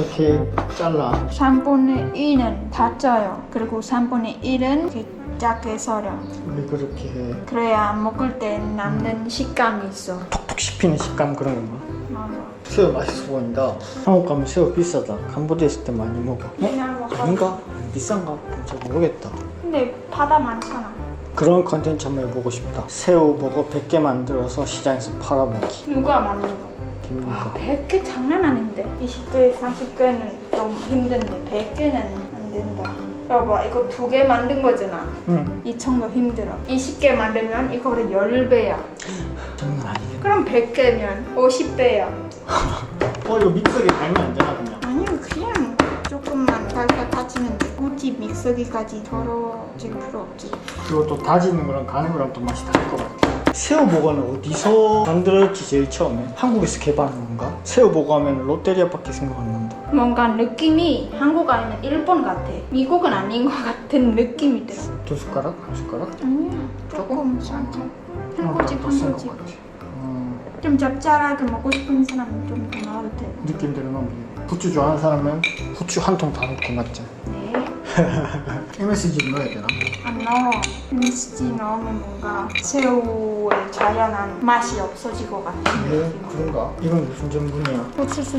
어떻게 잘라? 3분의 2는 다 쪄요. 그리고 3분의 1은 이렇게 작게 썰어. 왜 그렇게 해? 그래야 먹을 때 남는 식감이 있어. 톡톡 씹히는 식감 그런 건가? 맞아. 새우 맛있어 보인다. 한국 가면 새우 비싸다. 캄보디아 있을 때 많이 먹어. 어? 그냥 먹어. 아닌가? 비싼가? 잘 모르겠다. 근데 바다 많잖아. 그런 컨텐츠 한번 해보고 싶다. 새우 버거 100개 만들어서 시장에서 팔아먹기. 누가 만든 거? 김민가. 100개 장난 아닌데 20개, 30개는 좀 힘든데 100개는 안 된다 여봐 이거 두 개 만든 거잖아 응. 이 정도 힘들어 20개 만들면 이거보다 10배야 장난 아니겠다. 그럼 100개면 50배야 어 이거 믹서기에 달면 안 되나 그냥? 아니요 그냥 조금만 살살 다지면 돼 굳이 믹서기까지 더러워질 필요 없지 그리고 또 다지는 거랑 가는 거랑 또 맛이 다를 것 같아. 새우 버거는 어디서 만들었지 제일 처음에? 한국에서 개발한 건가? 새우 버거 하면 롯데리아밖에 생각 안 난다. 뭔가 느낌이 한국 아니면 일본 같아 미국은 아닌 것 같은 느낌이 들어 두 숟가락? 한 숟가락? 아니야 조금 살짝 한 꼬집 한 센것 꼬집 같아. 음, 좀 짭짤하게 먹고 싶은 사람은 좀더 넣어도 돼. 느낌대로 넣으면 돼. 후추 좋아하는 사람은 후추 한 통 다 넣고 맞지? 네. MSG 넣어야 되나? 안 넣어. MSG 넣으면 뭔가 새우의 자연한 맛이 없어질 것 같은 네, 느낌. 그런가? 이건 무슨 전분이야?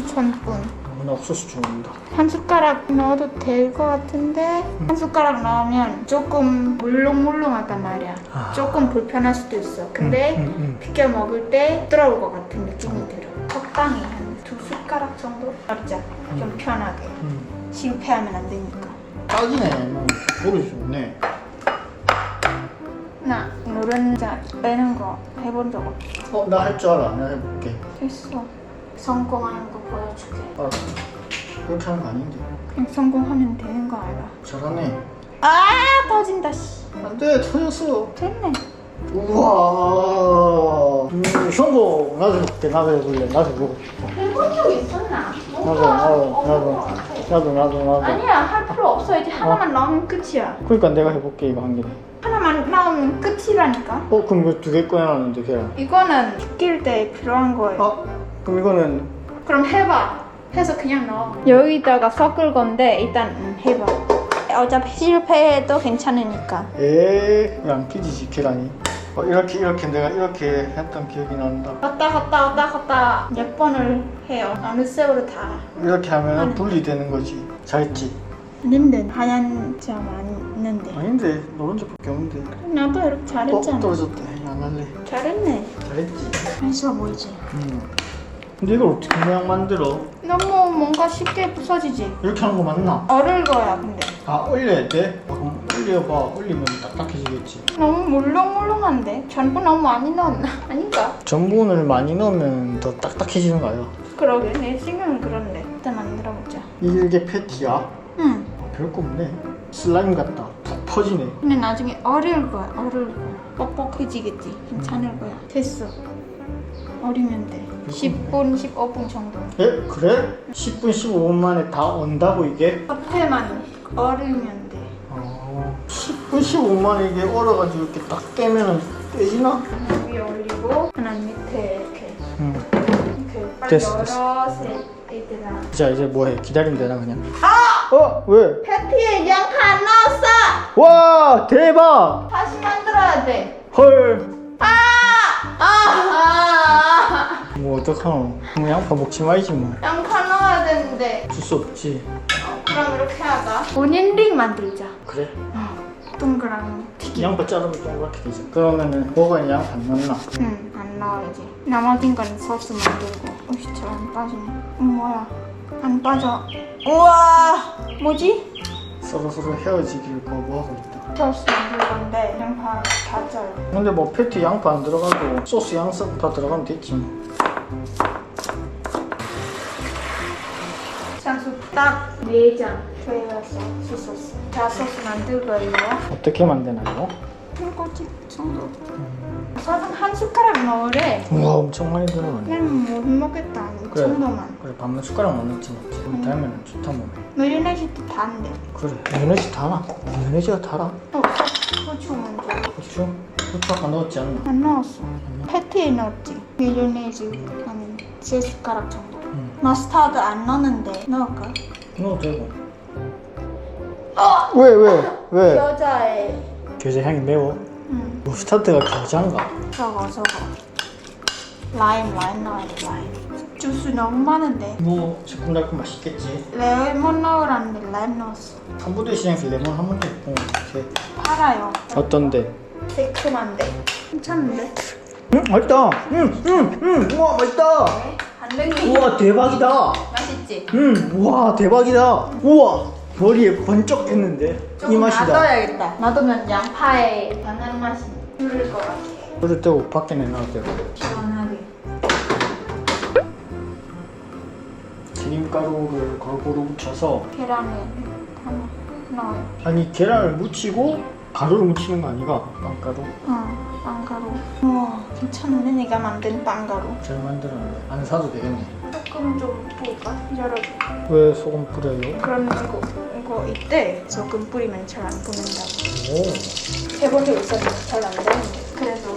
천분. 아, 나 옥수수 좋아한다. 한 숟가락 넣어도 될 것 같은데 한 숟가락 넣으면 조금 물렁물렁하단 말이야. 아. 조금 불편할 수도 있어. 근데 응, 응, 비껴 먹을 때 부드러울 것 같은 느낌이 들어. 적당히 한 두 숟가락 정도 넣자. 좀 편하게. 응. 실패하면 안 되니까. 딱이네. 뭐, 버릇이 좋네. 나 노른자 빼는 거 해본 적 없어. 어, 나 할 줄 알아. 내가 해볼게. 됐어. 성공하는 거 보여줄게. 알았어. 그렇게 하는 거 아닌데. 그냥 성공하면 되는 거 알아. 잘하네. 아 터진다 씨. 안 돼, 터졌어. 됐네. 우와. 음, 성공. 나도 해볼게. 나도 해볼래. 나도 해보고 싶어. 해본 적 있었나? 나도, 나도, 나도. 나도, 나도, 나도. 아니야 할 필요 없어. 이제 하나만 나오면 끝이야. 그러니까 내가 해볼게, 이거 한 개를. 하나만 나오면 끝이라니까. 어, 그럼 왜두개 꺼내놨는데, 걔랑? 이거는 튀길 때 필요한 거예요. 아, 그럼 이거는 그럼 해봐. 해서 그냥 넣어. 여기다가 섞을 건데 일단 음, 해봐. 어차피 실패해도 괜찮으니까. 에, 왜안 피지지 계란이? 어, 이렇게 이렇게 내가 이렇게 했던 기억이 난다. 왔다 갔다 왔다 갔다 몇 번을 해요. 어느 세월을 다. 이렇게 하면. 분리되는 거지. 잘했지? 아닌데 하얀 점 아닌데. 아닌데 노른자밖에 없는데. 나도 이렇게 어, 잘했잖아. 떨어졌다. 안 할래. 잘했네. 잘했지. 맛있어 보이지? 음. 근데 이걸 어떻게 모양 만들어? 너무 뭔가 쉽게 부서지지. 이렇게 하는 거 맞나? 얼을 거야 근데. 아 올려야 돼? 아, 그럼 올려봐. 올리면 딱딱해지겠지. 너무 물렁물렁한데? 전부 너무 많이 넣었나? 아닌가? 전분을 많이 넣으면 더 딱딱해지는 거야. 그러게 내 생각은 그런데. 일단 만들어보자. 이게 패티야? 별거 없네. 슬라임 같다. 푹 퍼지네. 근데 나중에 얼을 거야. 얼을 거야. 뻑뻑해지겠지. 괜찮을 거야. 됐어. 얼이면 돼. 10분, 15분 정도. 에? 그래? 10분, 15분 만에 다 온다고 이게? 앞에만 얼으면 돼. 어, 10분, 15분 만에 이게 얼어가지고 이렇게 딱 떼면은 떼지나? 하나 위에 올리고 하나 밑에 이렇게 응. 이렇게 빨리 됐어, 됐어. 열어서 얘들아. 자, 이제 뭐 해? 기다리면 되나, 그냥? 아! 어? 왜? 패티에 양파 안 넣었어. 와! 대박! 다시 만들어야 돼. 헐! 아! 아! 아! 뭐, 어떡하노? 뭐, 양파 먹지 말지, 뭐. 양파 넣어야 되는데. 줄 수 없지. 어, 그럼 이렇게 하자. 오니링 만들자. 그래. 어, 동그랑 튀김. 양파 자르면 동그랗게 되지. 그러면은, 뭐가 양파 안 넣나? 응, 안 넣어야지. 나머진 건 소스 만들고. 오씨, 잘안 빠지네. 어, 뭐야? 안 빠져. 우와! 뭐지? 서로 서로 헤어지기를 거부하고 있다. 소스 만들 건데 양파 다 쪄요. 근데 뭐, 패티 양파 안 들어가고, 소스 양석 다 들어가면 됐지, 뭐. 장수 딱 4장 들어갔어. 소스. 자, 소스 만들 거예요. 어떻게 만드나, 이거? 한 꼬집 정도. 사실 한 숟가락 넣으래. 우와, 엄청 많이 들어가네. 그냥 못 먹겠다. 이 그래. 정도만. 그래, 반만 숟가락 만 넣지, 넣지. 그럼 달면 좋다, 몸에. 마요네즈도 단데. 그래, 마요네즈 달아. 마요네즈가 달아. 어, 고추 먼저. 고추? 고추 아까 넣었지 않나? 안 넣었어. 패티에 넣었지. 마요네즈 한 세 숟가락 정도. 응. 머스타드 안 넣는데 넣을까? 넣어도 되고. 왜 왜? 왜? 여자의 겨자 향이 매워? 음 머스타드가 겨자인가? 저거 저거 라임 라임 돼 라임 주스 너무 많은데 뭐 새콤달콤 맛있겠지. 레몬 넣으라는데 라임 넣었어 한부대 시장에서 레몬 한 번도 있고 이렇게. 알아요 어떤데? 새콤한데 괜찮은데? 음 맛있다. 음음음 우와 맛있다. 반응이 우와 대박이다. 맛있지? 음 우와 대박이다. 우와 머리에 번쩍 했는데 이 조금 맛이다. 놔둬야겠다 놔두면 양파의 연한 맛이 흐를 것 같아 그럴 때고 밖에 내놔도 되고. 시원하게 튀김가루를 골고루 묻혀서 계란에 하나 넣어요 아니 계란을 묻히고 가루를 묻히는 거 아니가? 빵가루 응 빵가루 우와 괜찮네 내가 만든 빵가루 잘 만들었는데 안 사도 되겠네. 조금 좀 부을까? 열어줘 왜 소금 뿌려요? 그럼 이거 이거 이때 소금 뿌리면 잘안 오. 해본 적 있었는데 잘안 되는데 그래서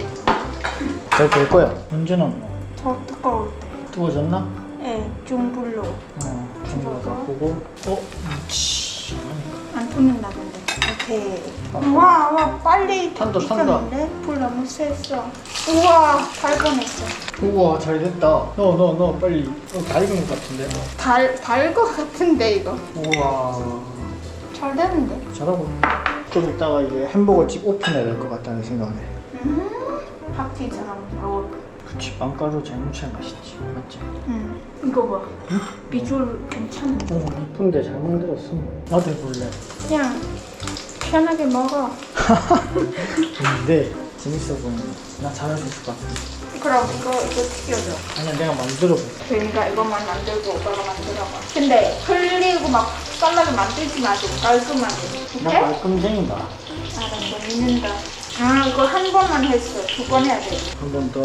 잘될 거야. 언제 넣노? 더 뜨거울 뜨거워졌나? 때에 중불로 어. 중국어 보고 어? 치. 안 붙는다 근데 오케이 우와 와 빨리 탄다, 익혔는데 불 너무 셌어 우와 달 뻔했어 우와 잘 됐다. 넣어 넣어 넣어 빨리. 어, 다 익은 것 같은데. 달달것 같은데 이거 우와. 잘 되는데 잘하고 있네. 좀 이따가 이제 햄버거 집 오픈해야 될 것 같다는 생각에. 음 파티처럼 롤 그치 빵가루 잘 묻혀야 맛있지. 맞지? 음, 이거 봐 비주얼 괜찮은데 오 이쁜데 잘 만들었어. 나도 해볼래. 그냥 편하게 먹어 근데 재밌어 보이네. 나 잘할 수 있을 것 같아. 그럼 이거 이거 튀겨줘 아니야 내가 만들어볼게. 그러니까 이것만 만들고 오빠가 만들어봐 근데 흘리고 막 썰나게 만들지 마고 깔끔하게 나 오케이? 말끔쟁이다. 알았어 믿는다 아 이거 한 번만 했어 두 번 해야 돼 한 번 더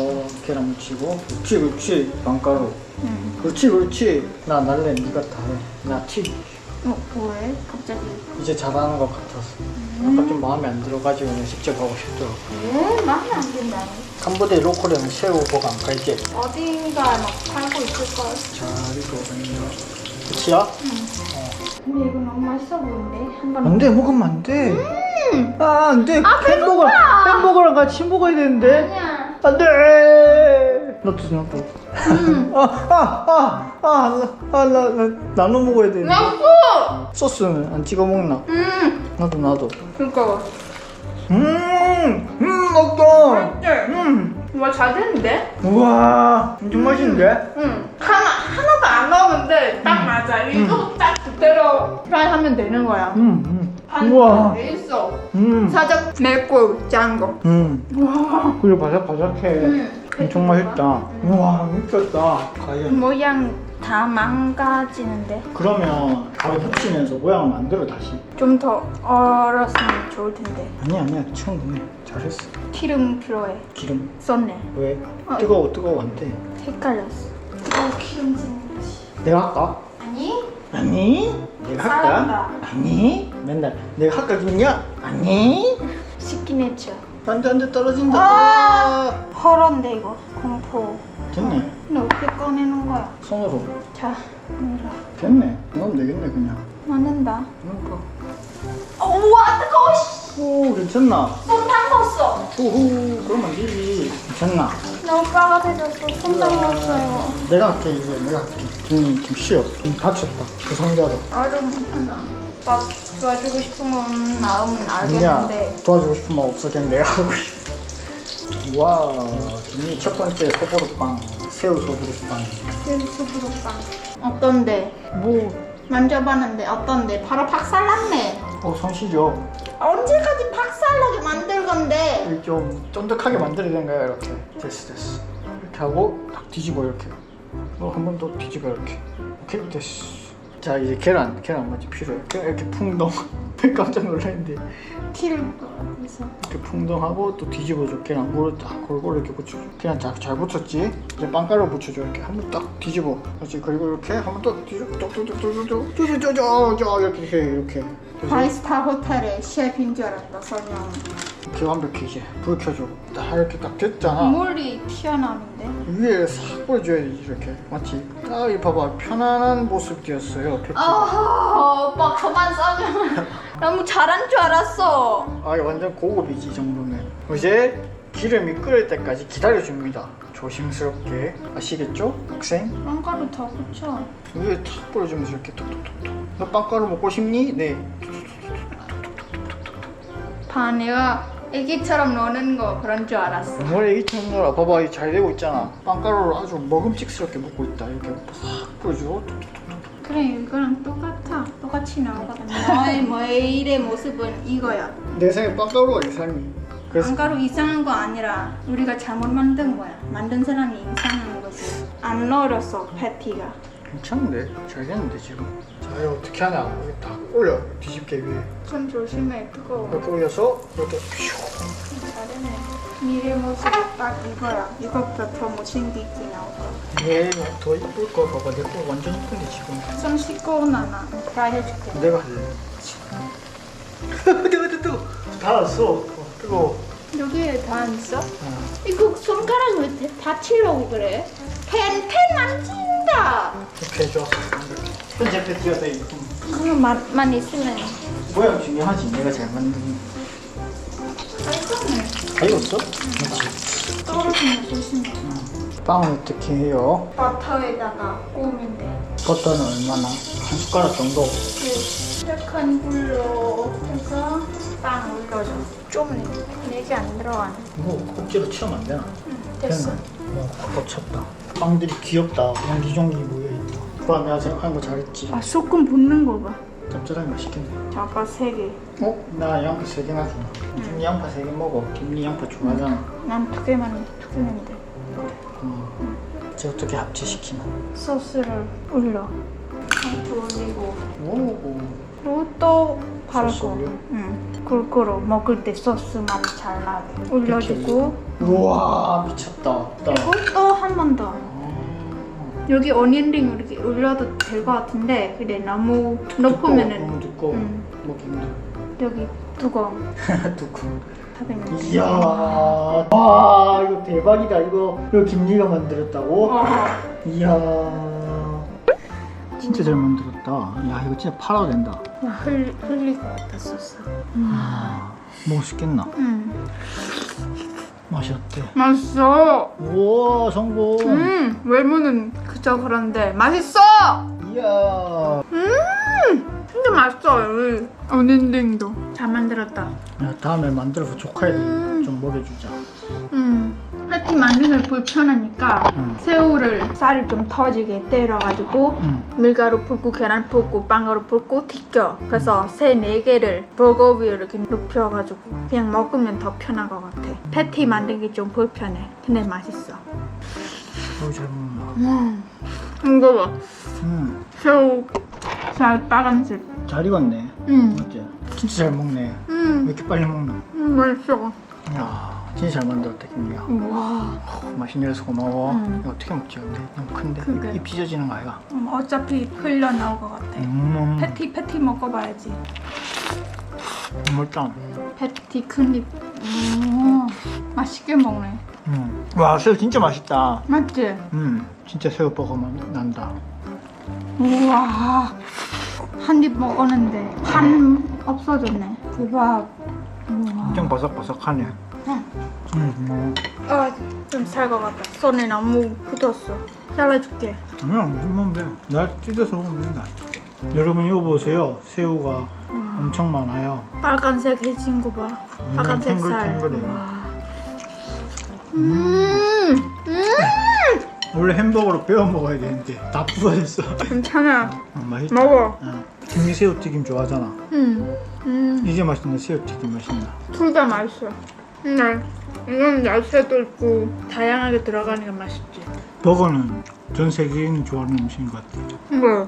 계란 묻히고. 그렇지 그렇지 빵가루. 응. 그렇지 그렇지. 나 날래 네가 다 해. 나 튀. 어 왜? 갑자기 이제 잘하는 것 같아서. 아까 좀 마음에 안 들어가지고 그냥 직접 하고 싶더라고. 왜? 마음에 안 든다니 캄보디아 로컬에는 새우 보관 안 갈게. 어딘가 막 팔고 있을걸 잘 익어가네. 그치야? 근데 이거 너무 맛있어 보이는데 한번 안 돼, 먹으면 안 돼. 아, 안 돼. 햄버거, 햄버거랑 같이 먹어야 되는데. 아니야 안 돼. 너도, 너도. 음. 아, 아, 아, 아, 나, 아, 나, 나, 나눠 먹어야 돼. 나고 소스는 안 찍어 먹나? 음 나도, 나도. 그니까 음, 음, 먹다. 음, 와잘 됐는데? 우와, 엄청 맛있는데? 응 하나 하나도 안 넣었는데 딱 맞아 이거 딱 그대로 프라이 하면 되는 거야 음, 음. 한 우와. 돼 있어 음, 살짝 맵고 짠 거 음. 와 그리고 바삭바삭해. 음. 엄청 맛있다. 우와, 미쳤다. 과연. 모양 다 망가지는데 그러면 가루 붙이면서 모양을 만들어 다시. 좀 더 얼었으면 좋을 텐데 아니야, 아니야. 충분해. 잘했어. 기름 필요해 기름. 썼네 왜? 어. 뜨거워, 뜨거워 안 돼. 헷갈렸어 어 기름 짓는 것이 내가 할까? 아니 아니. 내가 할까? 싸운다. 아니. 맨날 내가 할까 그러냐? 아니. 시킨 했죠 안돼 안돼 떨어진다. 아! 허런데 이거 공포 됐네. 근데 어떻게 꺼내는 거야 손으로. 자 밀어 됐네. 넣으면 되겠네 그냥. 맞는다 그러니까. 어, 우와 뜨거워 씨. 오 괜찮나? 손 담궜어 오호 그러면 안 되지. 괜찮나? 너무 빨갛해졌어 손 담궜어요 내가 할게 이제 내가 할게. 좀, 좀 쉬어. 좀 다쳤다. 그 상자로. 막 도와주고 싶은 마음은 아니야 알겠는데 도와주고 싶은 마음 없어 그냥 내가 하고 싶어 와 김이 첫 번째 소보루빵 새우 소보루빵 수부룩빵. 어떤데? 뭐? 만져봤는데 어떤데? 바로 박살났네. 어 손시죠. 언제까지 박살나게 만들 건데? 좀 쫀득하게 만들어야 되는 거야 이렇게. 됐어 됐어. 이렇게 하고 딱 뒤집어 이렇게. 어, 한번 더 뒤집어 이렇게. 오케이 됐어. 자 이제 계란 계란 맞지 필요해. 그냥 이렇게 풍덩 깜짝 놀랐는데. 티를 그래서. 이렇게 풍덩하고 또 뒤집어줘 계란 물을 딱 골고루 이렇게 붙여줘 그냥 잘, 잘 붙였지? 이제 빵가루 붙여줘. 이렇게 한번 딱 뒤집어. 그렇지. 그리고 이렇게 한번더 뒤집어. 쭉쭉쭉쭉쭉쭉쭉쭉쭉 이렇게 해 이렇게. 파이스타 호텔의 셰프인 줄 알았다 선영 이렇게 완벽히 이제 불 켜주고 딱 이렇게 딱 됐잖아 물이 튀어나오는데. 위에 싹 뿌려줘야지 이렇게 맞지? 딱 이 봐봐 편안한 모습이었어요 페티 아, 오빠 그만 싸면 너무 잘한 줄 알았어. 아 완전 고급이지 이 정도면 이제 기름이 끓을 때까지 기다려줍니다 조심스럽게 아시겠죠 학생? 빵가루 더 붙여. 위에 탁 뿌려주면서 이렇게 톡톡톡톡 너 빵가루 먹고 싶니? 네 봐, 내가 애기처럼 노는 거 그런 줄 알았어. 뭘 애기처럼 놀아 봐봐 이잘 되고 있잖아 빵가루를 아주 먹음직스럽게 먹고 있다 이렇게 팍 뿌려주고 톡톡톡 그래, 이거랑 똑같아. 똑같이 나오거든. 너의 매일의 모습은 이거야. 내 생에 빵가루가 이상해 그래서 빵가루 이상한 거 아니라 우리가 잘못 만든 거야. 만든 사람이 이상한 거지. 안 넣어렸어, 패티가. 괜찮은데? 잘 됐는데 지금 자 이거 어떻게 하냐 이렇게 딱 올려 뒤집게 위에 손 조심해, 뜨거워. 이렇게 올려서 이렇게 퓨 잘했네. 미래 모습 딱 이거야. 이것보다 더 못생기게 나올 거야. 얘더 이쁠 거 봐봐 내 거 완전 이쁜데 지금 손 씻고 나나 다 해줄게. 내가 할래 뜨거 뜨거 뜨거 닿았어 어, 뜨거워 여기에 다 안 써? 어. 이거 손가락 왜 다치려고 그래? 펜, 펜 만진다! 이렇게 해줘 현재 패티가 이쁜 그거 맛만 있으면 모양 중요하지 내가 잘 만든 깔끔해. 다 익었어? 그렇지 떨어지면 조심해. 빵은 어떻게 해요? 버터에다가 구우면 돼. 버터는 얼마나? 한 숟가락 정도 그 약한 불로 해서 빵 올려줘. 좀 내게 안 들어가네. 뭐 꼭지로 치우면 안 되나? 응, 됐어. 뭐 꽉꽉 찼다 빵들이 귀엽다 옹기종기 모여있다 오빠 내가 생각한 거 잘했지 아, 소금 붓는 거 봐. 짭짤하게 맛있겠네 아빠 세 개. 어? 나 양파 세 개나 주나 김리 양파 세 개 먹어 김리 양파 좋아하잖아 난 두 개만 두 개면 돼. 음. 이제 어떻게 합체시키나 소스를 올려. 상추 올리고. 오 그리고 또 바르고. 올려? 응. 골고루 먹을 때 소스 맛잘 나게 올려주고. 우와 미쳤다 그리고 또 한 번 더. 아, 여기 어니언링 이렇게 올려도 될 것 같은데 근데 너무 높으면은 너무 두꺼워 음. 먹기 힘들어 여기 두꺼워. 두꺼워 다되면 이야 와 이거 대박이다 이거 이거 김리가 만들었다고? 어. 이야 진짜 잘 만들었다 야 이거 진짜 팔아도 된다 흘 흘릴 것 소스. 아 멋있겠나 음. 맛이 어때? 맛있어. 우와 성공 음 외모는 그저 그런데 맛있어. 이야 음 진짜 맛있어 여기 어니언링도 잘 만들었다. 야 다음에 만들어서 조카애들 음. 좀 먹여주자 음. 패티 만드는 게 불편하니까 음. 새우를 쌀을 좀 터지게 때려가지고 응. 밀가루 붓고 계란 붓고 빵가루 붓고 튀겨 그래서 새네 개를 버거 위에 이렇게 눕혀가지고 그냥 먹으면 더 편한 것 같아 패티 만들기 좀 불편해 근데 맛있어 너무 잘 먹는다 음 이거 봐 음. 새우 살 빨간색 잘 익었네 음. 맞지? 진짜 잘 먹네 왜 음, 이렇게 빨리 먹나? 음 맛있어 이야 진짜 잘 만들었다 김리야 와 맛있는 데서 고마워 음. 이거 어떻게 먹지 근데? 너무 큰데? 그게. 입, 입 찢어지는 거 아이가? 음, 어차피 흘러나올 것 같아 음. 패티 패티 먹어봐야지 물당 패티 큰입 음, 맛있게 먹네 음. 와 새우 진짜 맛있다 맞지? 음. 진짜 새우버거 맛 난다 우와 한 입 먹었는데 한 없어졌네 대박 우와 엄청 바삭바삭하네 응. 음. 아좀 살 것 같다 손에 너무 굳었어 잘라줄게 그냥 먹으면 돼. 날 찢어서 먹으면 된다. 여러분 이거 보세요. 새우가 엄청 많아요. 빨간색 해진 거봐 음, 빨간색 살 탱글탱글해요. 음, 음 원래 햄버거로 베어 먹어야 되는데 다 부서졌어. 괜찮아 어, 맛있다. 먹어 어. 김이 새우튀김 좋아하잖아. 음, 음. 이게 맛있네. 새우튀김 맛있나. 둘 다 맛있어. 근데 이건 야채도 있고 다양하게 들어가니까 맛있지. 버거는 전 세계인이 좋아하는 음식인 것 같아. 뭐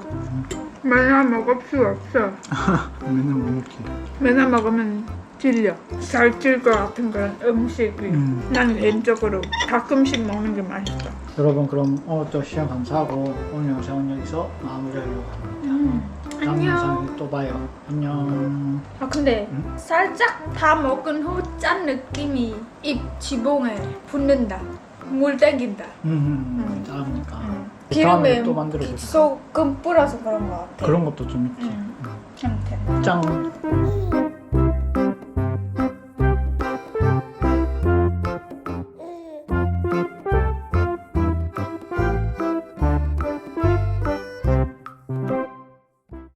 맨날 먹을 수 없어. 맨날 못 먹지. 맨날 먹으면 질려. 살찔 것 같은 그런 음식이. 음. 난 개인적으로 가끔씩 먹는 게 맛있어. 여러분 그럼 오늘도 시간 감사하고 오늘 영상은 여기서 마무리하려고 합니다. 음. 다음 안녕. 영상에 또 봐요. 안녕. 아 근데 응? 살짝 다 먹은 후 짠 느낌이 입 지붕에 붙는다. 물 땡긴다. 음, 음, 음. 다음이니까. 음. 다음에 기름에 또 만들어줄게. 소금 뿌려서 그런 것 같아. 그런 것도 좀 있지. 음. 아무튼. 짠.